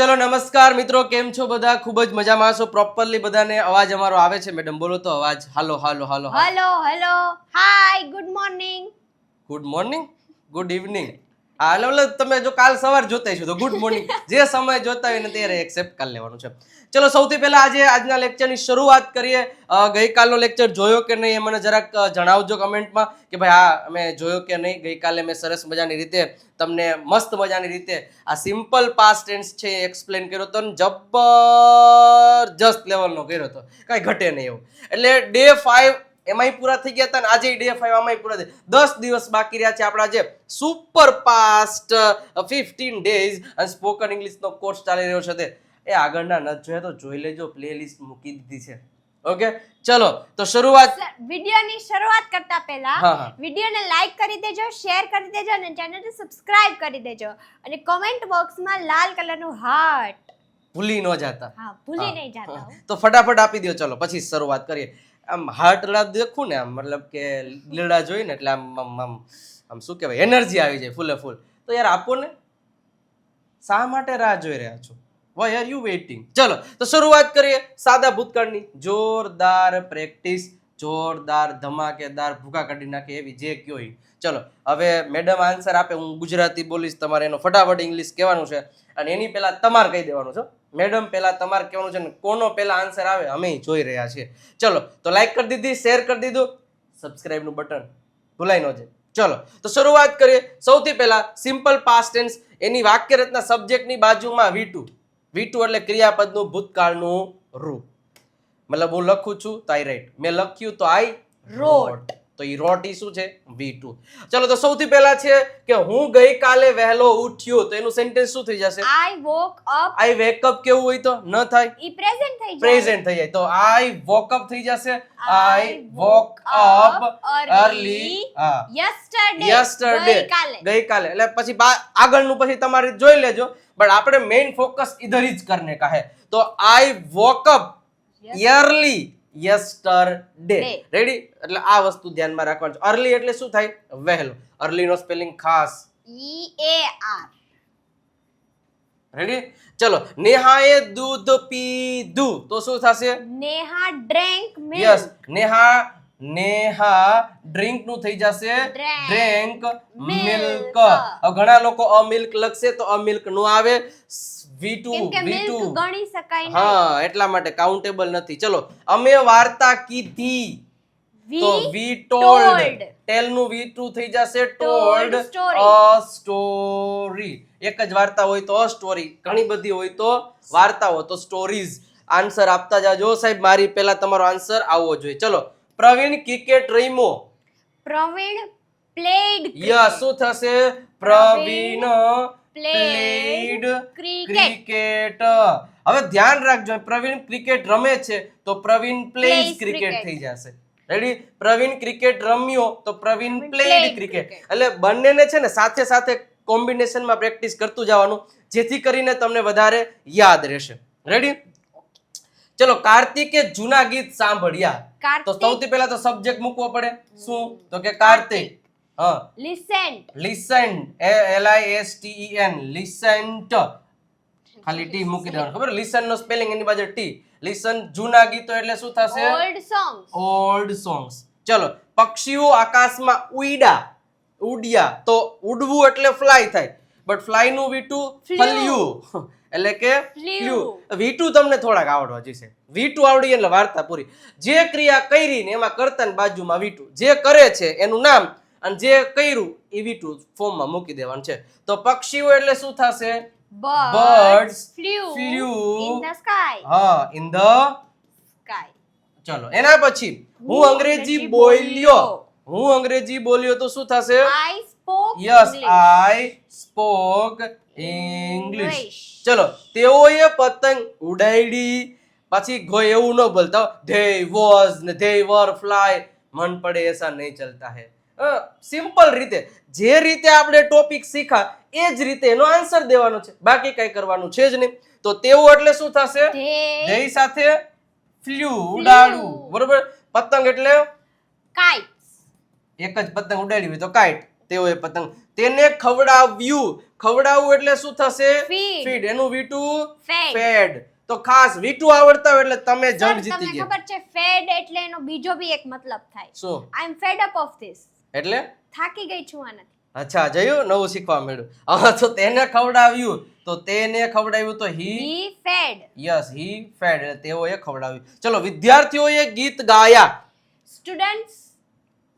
ચલો નમસ્કાર મિત્રો કેમ છો બધા? ખૂબ જ મજામાં છો પ્રોપરલી બધાને અવાજ અમારો આવે છે મેડમ. બોલો તો અવાજ. Hello hello hello hello. Hello hi good morning good morning good evening હા એટલે એટલે તમે જો કાલ સવાર જોતા છો, તો ગુડ મોર્નિંગ જે સમય જોતા હોય ને ત્યારે એક્સેપ્ટ કરી લેવાનું છે. ચલો, સૌથી પહેલા આજે આજના લેક્ચરની શરૂઆત કરીએ. ગઈકાલનો લેક્ચર જોયો કે નહીં એ મને જરાક જણાવજો કમેન્ટમાં કે ભાઈ હા, અમે જોયો કે નહીં. ગઈકાલે મેં સરસ મજાની રીતે તમને મસ્ત મજાની રીતે આ સિમ્પલ પાસ્ટ ટેન્સ છે એ એક્સપ્લેન કર્યો હતો ને જબરજસ્ત લેવલનો કર્યો હતો. કાંઈ ઘટે નહીં એવું. એટલે ડે ફાઈવ એમાંય પૂરા થઈ ગયા હતા ને આજે ડે ફાઈવ આમાંય પૂરા થઈ દસ દિવસ બાકી રહ્યા છે આપણા જે સુપર પાસ્ટ ફિફ્ટીન ડેઝ અને સ્પોકન ઇંગ્લિશનો કોર્સ ચાલી રહ્યો છે તે. એ આગળના ન જોઈએ તો જોઈ લેજો પ્લેલિસ્ટ મૂકી દીધી છે. ઓકે ચલો તો શરૂઆત વિડિયોની શરૂઆત કરતા પહેલા. વિડિયોને લાઈક કરી દેજો શેર કરી દેજો અને ચેનલને સબસ્ક્રાઇબ કરી દેજો. અને કોમેન્ટ બોક્સમાં લાલ કલરનું હાર્ટ ભૂલી ન જાતા. હા ભૂલી નહીં જાતા તો ફટાફટ આપી દો ચલો પછી શરૂઆત કરીએ. આમ હાર્ટ લા દેખું ને, આમ મતલબ કે લીલડા જોઈ ને એટલે આમ આમ આમ આમ શું કહેવાય એનર્જી આવી જાય ફૂલે ફૂલ. તો યાર આપો ને શા માટે રાહ જોઈ રહ્યા છો? વાય આર યુ વેઇટિંગ ચલો, તો શરૂઆત કરીએ સાદા ભૂતકાળની. જોરદાર પ્રેક્ટિસ જોરદાર ધમાકેદાર ભૂકા કાઢી નાખે એવી જે કયો ચલો, હવે મેડમ આન્સર આપે, હું ગુજરાતી બોલીશ, તમારે એનો ફટાફટ ઇંગ્લિશ કહેવાનું છે. અને એની પહેલાં તમારે કહી દેવાનું છે મેડમ પહેલાં તમારે કહેવાનું છે ને કોનો પહેલાં આન્સર આવે, અમે જોઈ રહ્યા છીએ. ચલો, તો લાઈક કરી દીધી શેર કરી દીધું. સબસ્ક્રાઈબનું બટન ભૂલાઈ ન જાય. ચલો, તો શરૂઆત કરીએ. સૌથી પહેલાં સિમ્પલ પાસ્ટ ટેન્સ એની વાક્ય રચના સબ્જેક્ટની બાજુમાં વી ટુ વી ટુ એટલે ક્રિયાપદનું ભૂતકાળનું રૂપ. મતલબ હું લખું છું, તો આઈ રાઈટ મેં લખ્યું તો આઈ રોટ તો એ રોટી શું છે વી ટુ ચલો તો સૌથી પહેલા છે કે હું ગઈકાલે વહેલો ઉઠ્યો તો એનું સેન્ટેન્સ શું થઈ જશે? I woke up I wake up કેવું હોય તો? ન થાય. ઈ પ્રેઝન્ટ થઈ જાય. પ્રેઝન્ટ થઈ જાય. તો આઈ વોક અપ થઈ જશે? I woke up early yesterday yesterday ગઈકાલે. એટલે પછી આગળનું પછી તમારે જોઈ લેજો. બટ આપણે મેઇન ફોકસ ઇધર જ કરને કહે. તો I woke up early yesterday ready એટલે આ વસ્તુ ધ્યાનમાં રાખવાનું છે. અર્લી એટલે શું થાય? વહેલો. અર્લી નો સ્પેલિંગ ખાસ. ઈ એ આર રેડી ચલો. નેહાએ દૂધ પીધું. તો શું થશે? નેહા ડ્રેન્ક યસ નેહા નેહા ડ્રિંકનું થઈ જશે. Drink milk. ઘણા લોકો અ મિલ્ક લખશે તો અ મિલ્કનું આવે. વી ટુ કેમ કે વી મિલ્ક ટુ ગણી શકાય નહીં. હા એટલા માટે કાઉન્ટેબલ નથી. ચલો અમે વાર્તા કીધી. તો વી ટોલ્ડ ટેલનું વી ટુ થઈ જશે ટોલ્ડ અ સ્ટોરી એક જ વાર્તા હોય તો સ્ટોરી ઘણી બધી હોય તો વાર્તાઓ તો સ્ટોરીઝ આન્સર આપતા જાજો. સાહેબ મારી પહેલા તમારો આન્સર આવવો જોઈએ. ચલો પ્રવીણ ક્રિકેટ રમ્યો. પ્રવીણ પ્લેડ યસ શું થશે? પ્રવીણ પ્લેડ ક્રિકેટ હવે ધ્યાન રાખજો પ્રવીણ ક્રિકેટ રમે છે તો પ્રવીણ પ્લેઝ ક્રિકેટ થઈ જશે. રેડી પ્રવીણ ક્રિકેટ રમ્યો તો પ્રવીણ પ્લેડ ક્રિકેટ એટલે બંનેને છે ને સાથે સાથે કોમ્બિનેશનમાં પ્રેક્ટિસ કરતું જવાનું જેથી કરીને તમને વધારે યાદ રહેશે. રેડી ચલો કાર્તિકે જૂના ગીત સાંભળ્યા. તો સૌથી પહેલા તો સબ્જેક્ટ મૂકવો પડે. શું? તો કે કાર્તિક. હા. Listen A L I S T E N listen ખાલી ટી મૂકી દેવાનું ખબર? લિસન નો સ્પેલિંગ એની બાજુ ટી. લિસન જૂના ગીતો એટલે શું થશે? ઓલ્ડ સોંગ્સ ઓલ્ડ સોંગ્સ ચલો પક્ષીઓ આકાશમાં ઉડ્યા ઉડ્યા તો ઉડવું એટલે ફ્લાય થાય. બટ ફ્લાયનું વીટુ. ફલ્યું. એટલે કે. ફ્લ્યુ વીટું તમને થોડાક આવડવા જશે વીટુ આવડી એટલે વાર્તા પૂરી. જે ક્રિયા કરીને એમાં કરતા બાજુમાં વીટુ. જે કરે છે એનું નામ અને જે કર્યું એવી ટુ ફોર્મમાં મૂકી દેવાનું છે. તો પક્ષીઓ એટલે શું થશે? Birds flew in the sky. હા ઇન ધ સ્કાય. ચલો એના પછી હું અંગ્રેજી બોલ્યો. હું અંગ્રેજી બોલ્યો તો શું થશે? I spoke yes I spoke English ચલો તેઓએ પતંગ ઉડાડી. પછી એવું ન બોલતા ધે વોઝ ને ધે વર ફ્લાય મન પડે એસા નહીં ચલતા હે. સિમ્પલ રીતે. જે રીતે આપણે ટોપિક શીખા એ જ રીતે એનો આન્સર દેવાનો છે. બાકી કઈ કરવાનું છે જ નહીં. તો તેવું એટલે શું થશે? ધ્યેય સાથે ફ્લ્યુ ઉડાડવું. બરોબર? પતંગ એટલે? kites એક જ પતંગ ઉડાડી હોય તો કાઇટ. તેઓએ પતંગ. તેને ખવડાવ્યું. ખવડાવવું એટલે શું થશે. ફીડ. એનું વીટુ? ફેડ. તો ખાસ વીટુ આવડતા હોય એટલે તમે જંગ જીતી ગયા. ખબર છે ફેડ એટલે એનો બીજો બી એક મતલબ થાય. I am fed up of this એટલે? થાકી ગઈ છું આનાથી. અચ્છા જોયું? નવું શીખવા મળ્યું. તો તેને ખવડાવ્યું. તો તેને ખવડાવ્યું તો he? He fed. Yes he fed. તેઓએ ખવડાવ્યું. ચલો વિદ્યાર્થીઓએ ગીત ગાયા. સ્ટુડન્ટ્સ.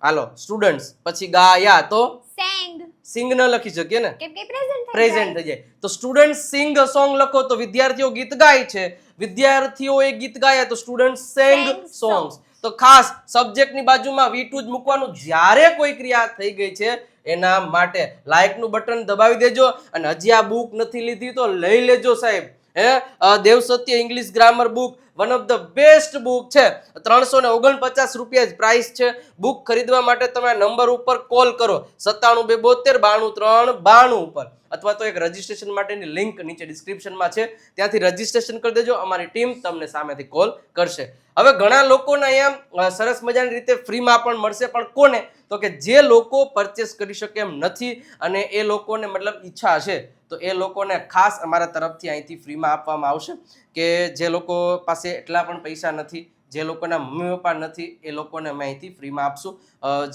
હાલો સ્ટુડન્ટ્સ. પછી ગાયા તો? સેંગ. સિંગ ન લખી શકીએ ને? કેમ કે પ્રેઝન્ટ થઈ પ્રેઝન્ટ થઈ જાય. તો સ્ટુડન્ટ સિંગ સોંગ લખો તો વિદ્યાર્થીઓ ગીત ગાય છે. વિદ્યાર્થીઓએ ગીત ગાયા તો સ્ટુડન્ટ સેંગ સોંગ્સ. તો ખાસ સબ્જેક્ટની બાજુમાં વી જ મૂકવાનું જ્યારે કોઈ ક્રિયા થઈ ગઈ છે, એના માટે લાઇકનું બટન દબાવી દેજો અને હજી આ બુક નથી લીધી તો લઈ લેજો સાહેબ. હે? Devsatya Dev Satya English grammar book one of the best book છે. ત્રણસો ને ઓગણપચાસ રૂપિયા જ પ્રાઇસ છે. બુક ખરીદવા માટે તમે નંબર ઉપર કોલ કરો. સત્તાણું બે બોતેર બાણું ત્રણ બાણું ઉપર. અથવા તો એક રજીસ્ટ્રેશન માટેની લિંક નીચે ડિસ્ક્રિપ્શનમાં છે. ત્યાંથી રજીસ્ટ્રેશન કરી દેજો. અમારી ટીમ તમને સામેથી કોલ કરશે. હવે ઘણા લોકોને અહીંયા સરસ મજાની રીતે ફ્રીમાં પણ મળશે. પણ કોને? તો કે જે લોકો પરચેસ કરી શકે એમ નથી અને એ લોકોને મતલબ ઈચ્છા હશે, તો એ લોકોને ખાસ અમારા તરફથી અહીંથી ફ્રીમાં આપવામાં આવશે કે જે લોકો પાસે એટલા પણ પૈસા નથી, જે લોકોના મમ્મી પપ્પા નથી, એ લોકોને અહીંથી ફ્રીમાં આપશું.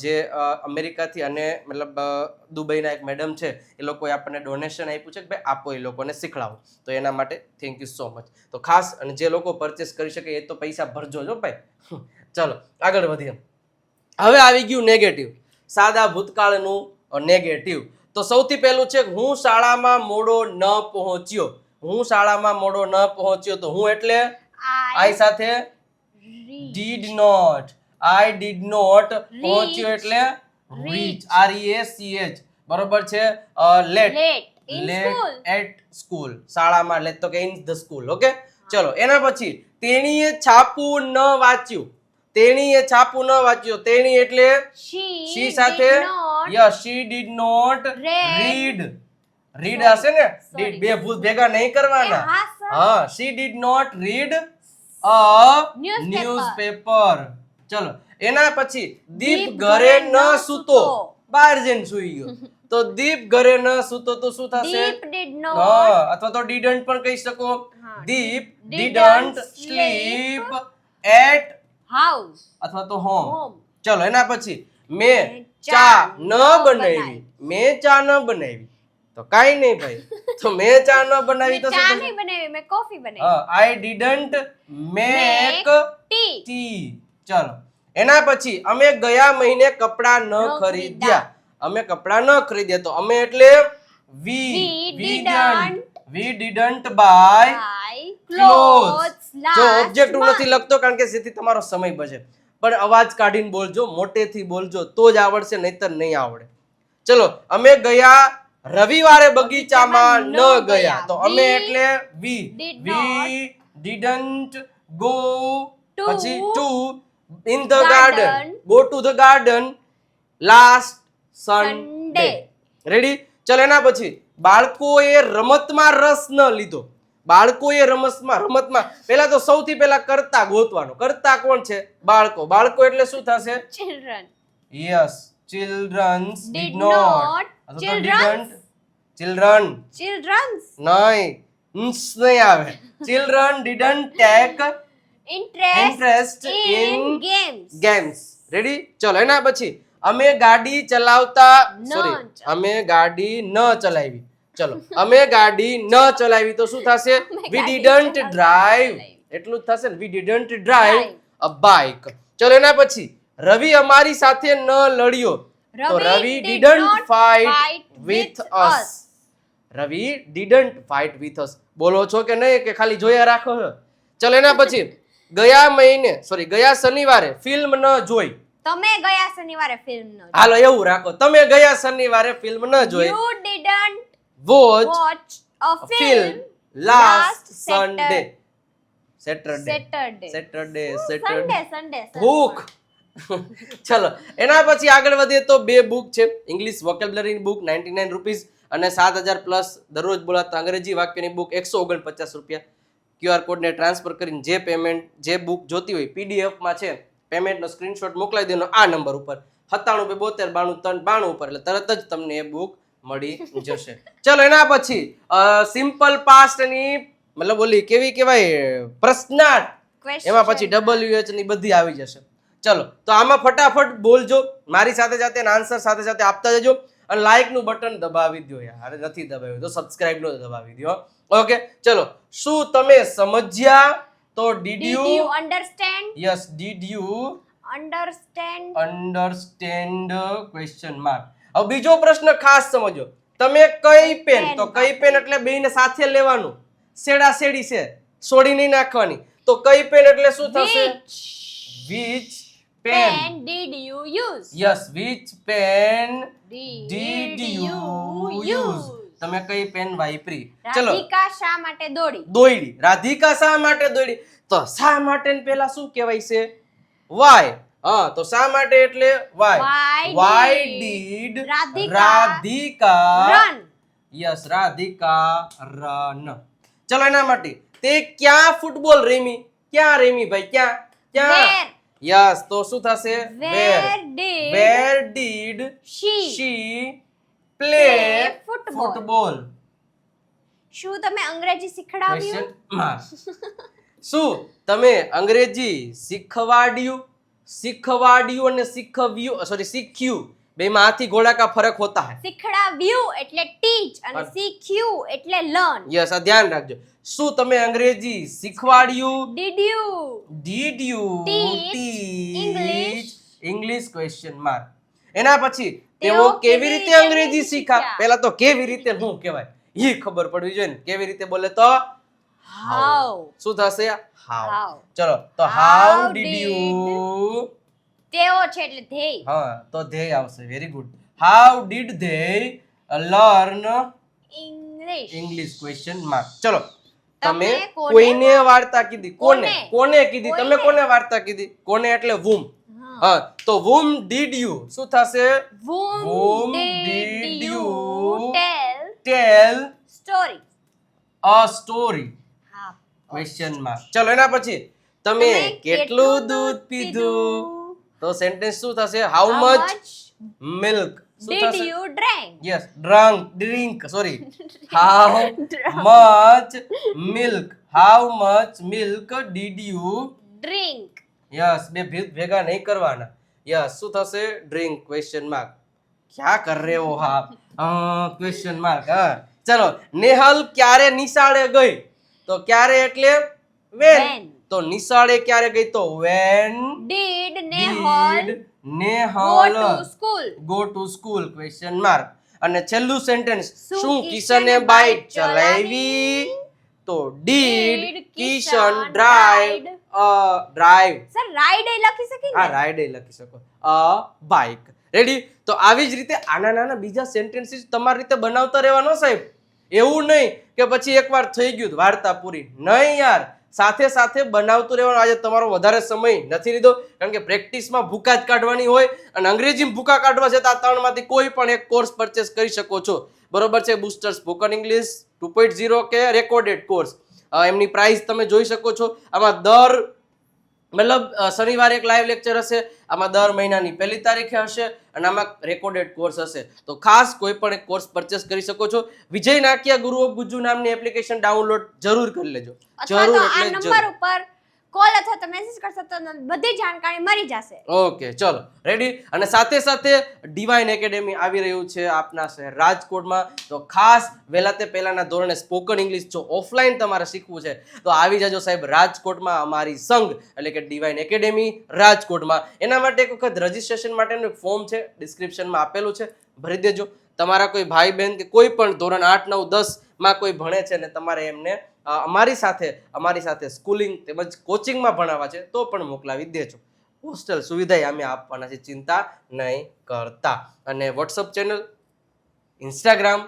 જે અમેરિકાથી અને મતલબ દુબઈના એક મેડમ છે, એ લોકોએ આપણને ડોનેશન આપ્યું છે કે ભાઈ આપો એ લોકોને શીખડાવો. તો એના માટે થેન્ક યુ સો મચ તો ખાસ અને જે લોકો પરચેસ કરી શકે એ તો પૈસા ભરજો જો ભાઈ. ચલો, આગળ વધીએ. હવે આવી ગયું નેગેટિવ સાદા ભૂતકાળનું નેગેટિવ તો સૌથી પહેલું છે હું શાળામાં મોડો ન પહોંચ્યો. હું શાળામાં મોડો ન પહોંચ્યો તો હું એટલે? આઈ સાથે did not I did not પહોંચ્યો એટલે reach R E A C H બરોબર છે? લેટ લેટ એટ સ્કૂલ શાળામાં લેટ તો કે ઇન ધ સ્કૂલ ઓકે ચલો એના પછી તેણીએ છાપું ન વાંચ્યું. તેણીએ છાપું ન વાંચ્યું. તેણી એટલે શી સાથે yes she did not read read હશે ને. બે ભૂત ભેગા નહીં કરવાના. હા she did not read a Newspaper. Newspaper ચલો એના પછી દીપ ઘરે ન સૂતો. બહાર જઈને સૂઈ ગયો. તો દીપ ઘરે ન સૂતો તો શું થશે? હા અથવા તો ડીડન્ટ પણ કહી શકો. Deep didn't sleep at house અથવા તો હોમ ચલો એના પછી મેં ચા ન બનાવી. મે મેં ચા ન બનાવી. તો કાઈ નહીં ભાઈ. તો મેં ચા ન બનાવી તો ચા નહીં બનાવી મેં કોફી બનાવી. I didn't make tea tea ચલો એના પછી અમે ગયા મહિને કપડા ન ખરીદ્યા. અમે કપડા ન ખરીદ્યા તો અમે એટલે we We didn't. We didn't buy clothes જો ઓબ્જેક્ટ હું નથી લખતો કારણ કે જેથી તમારો સમય બચે. પણ અવાજ કાઢીને બોલજો મોટેથી બોલજો તો જ આવડશે નહીતર નહીં આવડે. ચલો અમે ગયા રવિવારે બગીચામાં ન ગયા. તો અમે એટલે વી વી ડીડન્ટ ગો પછી to in the garden go to the garden last Sunday ready ચલ એના પછી બાળકોએ રમતમાં રસ ન લીધો. બાળકોએ રમતમાં રમતમાં. પહેલા તો સૌથી પહેલા કરતા ગોતવાનો. કરતા કોણ છે? બાળકો. બાળકો એટલે શું થશે? Children yes children's did not Children's. Children નહીં ન્સ નહીં આવે children didn't take interest interest in games games ready ચલો એના પછી અમે ગાડી ચલાવતા સોરી અમે ગાડી ન ચલાવી. ચલો અમે ગાડી ન ચલાવી તો શું થશે? વી ડીડન્ટ ડ્રાઈવ એટલું જ થશે ને? We didn't drive a bike ચલો એના પછી રવિ અમારી સાથે ન લડ્યો. Ravi didn't fight with us Ravi didn't fight with us બોલો છો કે નહીં? કે ખાલી જોયા રાખો છો? ચલો એના પછી. ગયા મહિને સોરી ગયા શનિવારે ફિલ્મ ન જોઈ. તમે ગયા શનિવારે ફિલ્મ ન હાલો એવું રાખો. તમે ગયા શનિવારે ફિલ્મ ન જોઈ. You didn't watch a film last Sunday Saturday Saturday Saturday Saturday Sunday Sunday. ભૂખ ચલો એના પછી આગળ વધીએ તો બે બુક છે. ઇંગ્લિશ વોકેબ્લરીની બુક નાઇન્ટી નાઇન રૂપીઝ અને સાત હજાર પ્લસ દરરોજ બોલાતા અંગ્રેજી વાક્યની બુક એકસો ઓગણપચાસ રૂપિયા. ક્યુઆર કોડને ટ્રાન્સફર કરીને જે પેમેન્ટ જે બુક જોતી હોય પીડીએફમાં છે પેમેન્ટનો સ્ક્રીનશોટ મોકલાવી દેવાનો આ નંબર ઉપર. સત્તાણું બે બોતેર બાણું ત્રણ બાણું ઉપર એટલે તરત જ તમને એ બુક મળી જશે. ચલો એના પછી સિમ્પલ પાસ્ટની મતલબ ઓલી કેવી કહેવાય પ્રશ્નાર્થ. એમાં પછી ડબલ્યુ એચની બધી આવી જશે. ચલો તો આમાં ફટાફટ બોલજો મારી સાથે સાથે આન્સર સાથે સાથે આપતા જજો અને લાઇકનું બટન દબાવી દો યાર નથી દબાવ્યું તો સબસ્ક્રાઇબ નો દબાવી દો ઓકે ચલો શું તમે સમજ્યા? તો did you understand yes did you understand understand question mark હવે બીજો પ્રશ્ન ખાસ સમજો તમે કઈ પેન તો કઈ પેન એટલે બેને સાથે લેવાનું. સેડા સેડી છે. છોડી નહીં નાખવાની. તો કઈ પેન એટલે શું થશે? Which pen. Did you use? yes which pen Did, did you use? તમે કઈ પેન વાપરી? ચલો. રાધિકા શા માટે દોડી? દોડી રાધિકા શા માટે દોડી તો શા માટે પેલા શું કહેવાય છે? વાય હા તો શા માટે એટલે why why did Radhika run yes Radhika run ચલો એના માટે. તે ક્યાં ફૂટબોલ રેમી? ક્યાં રેમી ભાઈ? ક્યાં? ક્યાં? યસ તો શું થશે? Where did where did she she play football શું તમે અંગ્રેજી શીખડાવ્યું? શું તમે અંગ્રેજી શીખવાડ્યું? શીખવાડ્યું અને શીખવ્યું સોરી શીખ્યું? બેમાં હાથી ઘોડા કા ફરક હોતા હે. શીખડાવ્યું એટલે ટીચ અને શીખ્યું એટલે લર્ન યસ આ ધ્યાન રાખજો. શું તમે અંગ્રેજી શીખવાડ્યું? Did you did you teach English question mark એના પછી તેઓ કેવી રીતે અંગ્રેજી શીખા પહેલા તો કેવી રીતે શું કહેવાય? એ ખબર પડવી જોઈએ ને. કેવી રીતે બોલે તો? હાઉ શું થશે? હાઉ ચલો તો હાઉ ડીડ યુ તેઓ છે એટલે ધ્યેય. હા તો ધ્યેય આવશે. Very good how did they learn English English question mark ચલો તમે કોઈને વાર્તા કીધી? કોને? કોને? કીધી? તમે કોને વાર્તા કીધી? કોને એટલે વુમ હા. તો વુમ ડીડ યુ શું થશે? Whom did you tell tell story a હા. ક્વેશ્ચન માર્ક ચલો એના પછી તમે કેટલું દૂધ પીધું? તો સેન્ટેન્સ શું થશે? હાઉ મચ મિલ્ક શું you drink yes drunk drink sorry how much milk how much milk did you drink yes બે ભેગા નહીં કરવાના. યસ શું થશે? ડ્રિંક ક્વેશ્ચન માર્ક ક્યાં કર રહે હો હા ક્વેશ્ચન માર્ક હા. ચલો નેહલ ક્યારે નિશાળે ગઈ? તો ક્યારે એટલે? વેન. તો નિશાળે ક્યારે ગઈ તો? When did Nehal Nehal to school? Go to school question mark અને છેલ્લું સેન્ટેન્સ શું કિશને બાઇક ચલાવી? તો did Did Kishan drive a drive sir ride એ લખી શકી હા રાઈડ લખી શકો. અ બાઇક રેડી તો આવી જ રીતે આના નાના બીજા સેન્ટેન્સીસ તમારી રીતે બનાવતા રહેવાનો સાહેબ. એવું નહીં કે પછી એકવાર થઈ ગયું વાર્તા પૂરી. નહીં યાર. સાથે સાથે બનાવતું રહેવાનું આજે તમારો વધારે સમય નથી લીધો, કારણ કે પ્રેક્ટિસમાં ભૂકા જ કાઢવાની હોય અને અંગ્રેજીમાં ભૂકા કાઢવા છે તો આ ત્રણમાંથી કોઈ પણ એક કોર્સ પરચેસ કરી શકો છો. બરોબર છે બુસ્ટર સ્પોકન ઇંગ્લિશ ટુ કે રેકોર્ડેડ કોર્સ એમની પ્રાઇસ તમે જોઈ શકો છો. આમાં દર મતલબ શનિવારે એક લાઈવ લેક્ચર હશે આમાં દર મહિનાની પહેલી તારીખે હશે અને આમાં રેકોર્ડેડ કોર્સ હશે. તો ખાસ કોઈ પણ એક કોર્સ પરચેસ કરી શકો છો. વિજય નાકિયા ગુરુ ઓફ ગુજ્જુ નામની એપ્લિકેશન ડાઉનલોડ જરૂર કરી લેજો. જરૂર એટલે જરૂર. કોલ અથવા તો મેસેજ કરશો તો બધી જાણકારી મળી જશે. ઓકે ચલો રેડી અને સાથે સાથે ડિવાઇન એકેડેમી આવી રહ્યું છે આપના શહેર રાજકોટમાં. તો ખાસ વહેલા તે પહેલાના ધોરણે સ્પોકન ઇંગ્લિશ જો ઓફલાઈન તમારે શીખવું છે, તો આવી જજો સાહેબ રાજકોટમાં અમારી સંઘ, એટલે કે ડિવાઇન એકેડેમી રાજકોટમાં. એના માટે એક વખત રજીસ્ટ્રેશન માટેનું ફોર્મ છે ડિસ્ક્રિપ્શનમાં આપેલું છે. ભરી દેજો. તમારા કોઈ ભાઈ બહેન કે કોઈ પણ ધોરણ આઠ, નવ દસમાં કોઈ ભણે છે ને તમારે એમને અમારી સાથે અમારી સાથે સ્કૂલિંગ તેમજ કોચિંગમાં ભણાવવા છે તો પણ મોકલાવી દેજો. હોસ્ટેલ સુવિધા અમે આપવાના છે ચિંતા નહીં કરતા. અને વોટ્સઅપ ચેનલ ઇન્સ્ટાગ્રામ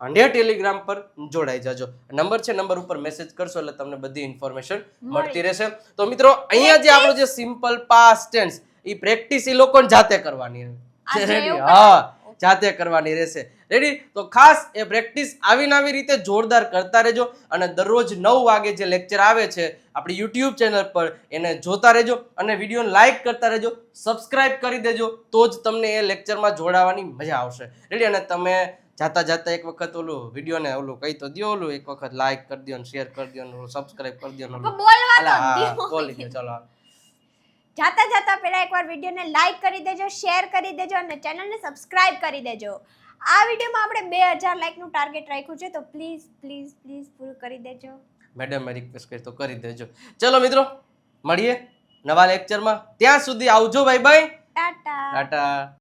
અને ટેલિગ્રામ પર જોડાઈ જજો. નંબર છે નંબર ઉપર મેસેજ કરશો એટલે તમને બધી ઇન્ફોર્મેશન મળતી રહેશે. તો મિત્રો અહીંયા જે આપણો જે સિમ્પલ પાસ્ટ ટેન્સ એ પ્રેક્ટિસ એ લોકો જાતે કરવાની. હા જાતે કરવાની રહેશે. રેડી તો ખાસ એ પ્રેક્ટિસ આવી આવી રીતે જોરદાર કરતા રહેજો અને દરરોજ નવ વાગે જે લેક્ચર આવે છે આપણી યુટ્યુબ ચેનલ પર એને જોતા રહેજો અને વિડીયોને લાઇક કરતા રહેજો સબસ્ક્રાઇબ કરી દેજો તો જ તમને એ લેક્ચરમાં જોડાવાની મજા આવશે. રેડી અને તમે જાતા જાતા એક વખત ઓલું વિડીયોને ઓલું કહી તો દો ઓલું એક વખત લાઇક કરી દો ને શેર કરી દો ને સબસ્ક્રાઇબ કરી દો ને. બોલી દો ચલો જાતા જાતા પહેલા એકવાર વિડીયોને લાઇક કરી દેજો શેર કરી દેજો અને ચેનલને સબસ્ક્રાઇબ કરી દેજો. આ વિડીયોમાં આપણે બે હજાર લાઈકનું ટાર્ગેટ રાખ્યું છે તો પ્લીઝ પ્લીઝ પ્લીઝ પૂરું કરી દેજો. મેડમ રિક્વેસ્ટ કરી તો કરી દેજો. ચલો મિત્રો મળીએ નવા લેક્ચરમાં ત્યાં સુધી આવજો બાય બાય ટાટા. ટાટા.